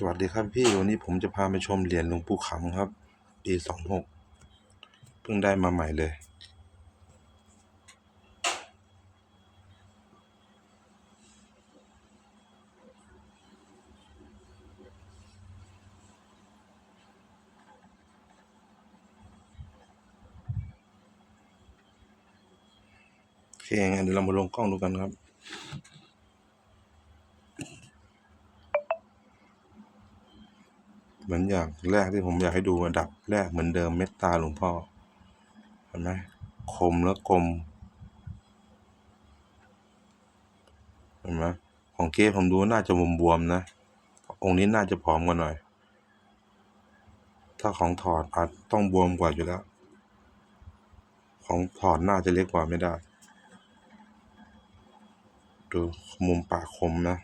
สวัสดีครับพี่วันนี้ผมจะพาไปชมเหรียญหลวงปู่ขำครับ ปีสองหกเพิ่งได้มาใหม่เลย โอเคงั้นเดี๋ยวเรามาลงกล้องดูกันครับ เหมือนอย่างแรกที่ผมอยากให้ดูอันดับแรกเหมือนเดิมเมตตาหลวงพ่อเห็นไหมคมแล้วกลมเห็นไหมของเก้ผมดูน่าจะบวมๆนะ องค์นี้น่าจะผอมกว่าหน่อย ถ้าของถอดอาจต้องบวมกว่าอยู่แล้ว ของถอดน่าจะเล็กกว่าไม่ได้ ดูมุมปากคมนะ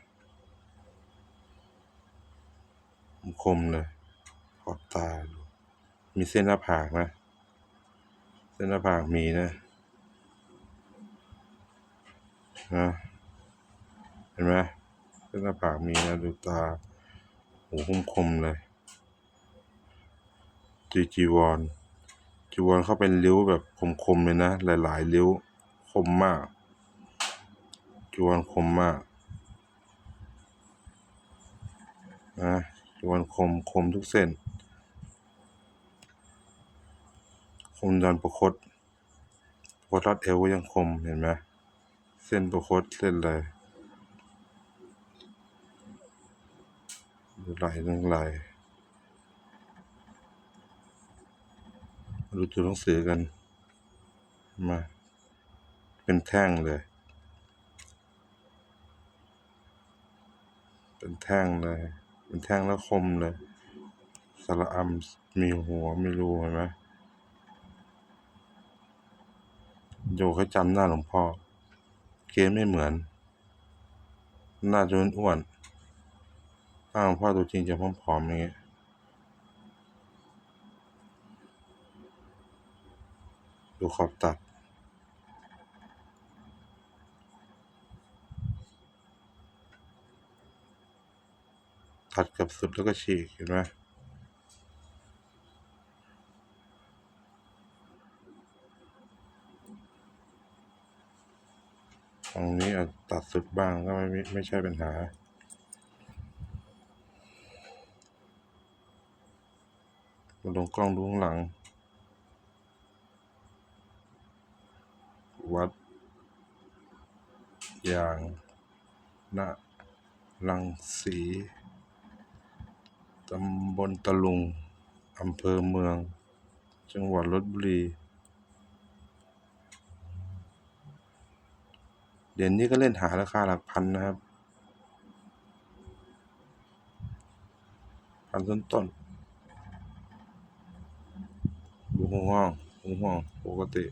คมเลยขอบตาดูมีเส้นหน้าผากนะ เส้นหน้าผากมีนะนะเห็นไหมเส้นหน้าผากมีนะดูตาโอ้คมคมเลยจีจีวรจีวรเข้าเป็นริ้วแบบคมคมๆเลยนะ หลายๆริ้วคมมากจีวรคมมากนะ จีวรคมคมทุกเส้น คมดันประคตประคตรัดเอวก็ยังคมเห็นไหมเส้นประคตเส้นอะไรดูไหลตรงไหลดูตัวหนังสือกันมาเป็นแท่งเลย เป็นแท่งเลย เป็นแท่งแล้วคมเลยสระอำมีหัวมีรูเห็นไหมโยเขาจำหน้าหลวงพ่อ เกมไม่เหมือน หน้าจะอ้วนถ้าหลวงพ่อตัวจริงจะผอมๆอย่างเงี้ยดูขอบตัด ตัดกับสุดแล้วก็ฉีกเห็นไหมตรงนี้อาจตัดสุดบ้างก็ไม่ไม่ใช่ปัญหามาลงกล้องดูข้างหลัง วัด อย่างณลังสี ตำบลตะลุง อำเภอเมือง จังหวัดลบบุรี เดี๋ยวนี้ก็เล่นหาราคาหลักพันนะครับ พันต้นต้นๆดูห้องห้องห้องห้องปกติ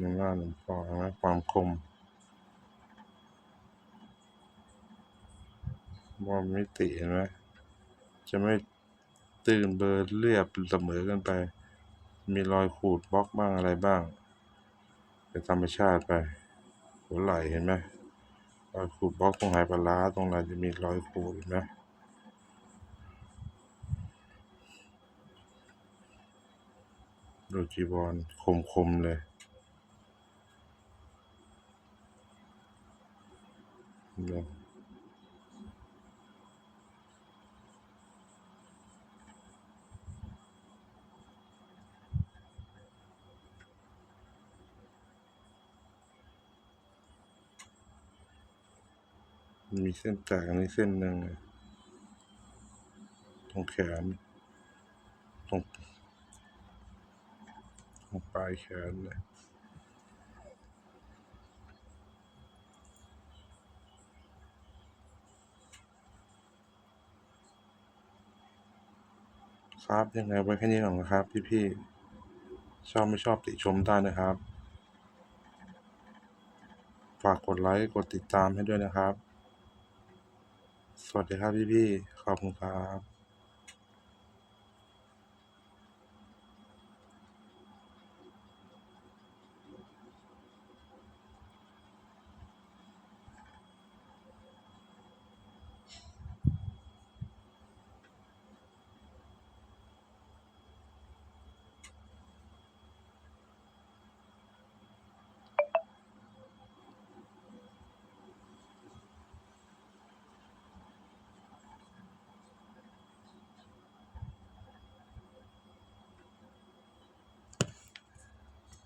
ในหน้าหลวงพ่อเห็นไหมความคมว่ามิติเห็นไหมจะไม่ตื่นเบลอเรียบเสมอกันไป มีรอยขูดบล็อกบ้างอะไรบ้างเป็นธรรมชาติไป หัวไหลเห็นไหมรอยขูดบล็อกตรงไหปลาร้าตรงไหนจะมีรอยขูดเห็นไหมดูจีวรคมๆเลย เลยมีเส้นแตกอันนี้เส้นหนึ่งตรงแขนตรงตรงปลายแขนเลย ครับ ยังไงไว้แค่นี้ก่อนนะครับ พี่ๆ ชอบไม่ชอบติชมได้นะครับ ฝากกดไลค์ กดติดตามให้ด้วยนะครับ สวัสดีครับพี่ๆ ขอบคุณครับ